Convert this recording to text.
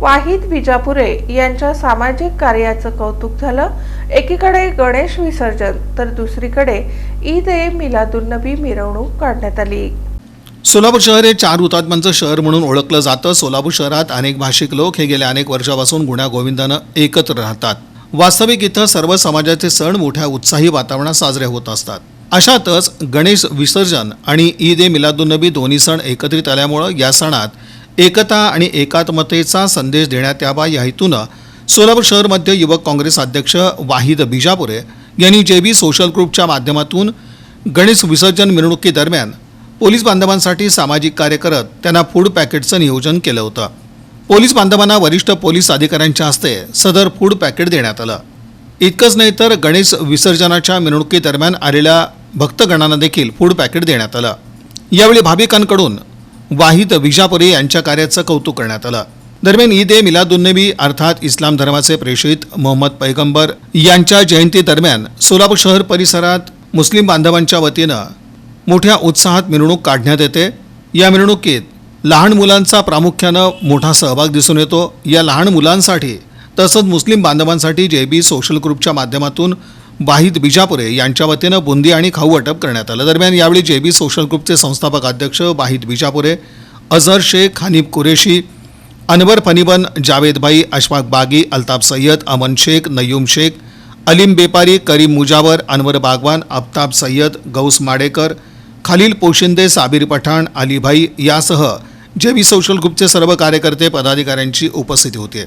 वाहिद विजापुरे यांच्या सामाजिक कार्याचं कौतुक झालं. एकीकडे गणेश विसर्जन तर दुसरीकडे ईद ए मिलादुन्नबी मिरवणूक काढण्यात आली. सोलापूर शहर हे चार हुतात्म्यांचं शहर म्हणून ओळखलं जातं. सोलापूर शहरात अनेक भाषिक लोक हे गेल्या अनेक वर्षापासून गुण्या गोविंदानं एकत्र राहतात. वास्तविक इथं सर्व समाजाचे सण मोठ्या उत्साही वातावरणात साजरे होत असतात. अशातच गणेश विसर्जन आणि ईद ए मिलादुन्नबी दोन्ही सण एकत्रित आल्यामुळं या सणात एकता आणि एकात्मतेचा संदेश देण्यात यावा या हेतूनं सोलापूर शहरमध्ये युवक काँग्रेस अध्यक्ष वाहिद बिजापुरे यांनी जे बी सोशल ग्रुपच्या माध्यमातून गणेश विसर्जन मिरवणुकीदरम्यान पोलीस बांधवांसाठी सामाजिक कार्य करत त्यांना फूड पॅकेटचं नियोजन केलं होतं. पोलीस बांधवांना वरिष्ठ पोलीस अधिकाऱ्यांच्या हस्ते सदर फूड पॅकेट देण्यात आलं. इतकंच नाही तर गणेश विसर्जनाच्या मिरवणुकीदरम्यान आलेल्या भक्तगणांना देखील फूड पॅकेट देण्यात आलं. यावेळी भाविकांकडून वाहिद विजापुरी यांच्या कार्याचं कौतुक करण्यात आलं. दरम्यान ईद ए मिलादुन्नबी अर्थात इस्लाम धर्माचे प्रेषित मोहम्मद पैगंबर यांच्या जयंती दरम्यान सोलापूर शहर परिसरात मुस्लिम बांधवांच्या वतीनं मोठ्या उत्साहात मिरवणूक काढण्यात येते. या मिरवणुकीत लहान मुलांचा प्रामुख्यानं मोठा सहभाग दिसून येतो. या लहान मुलांसाठी तसंच मुस्लिम बांधवांसाठी जे बी सोशल ग्रुपच्या माध्यमातून वाहिद बिजापुरे यांच्या वतीनं बुंदी आणि खाऊ वाटप करण्यात आलं. दरम्यान यावेळी जेबी सोशल ग्रुपचे संस्थापक अध्यक्ष वाहिद बिजापुरे अझर शेख हनीफ कुरेशी अनवर फनिबन जावेद भाई अशफाक बागी अल्ताफ सय्यद अमन शेख नयूम शेख अलीम बेपारी करीम मुजावर अनवर बागवान आफताब सय्यद गौस माडेकर खालील पोशिंदे साबीर पठाण अलीभाई यासह जेबी सोशल ग्रुपचे सर्व कार्यकर्ते पदाधिकाऱ्यांची उपस्थिती होती.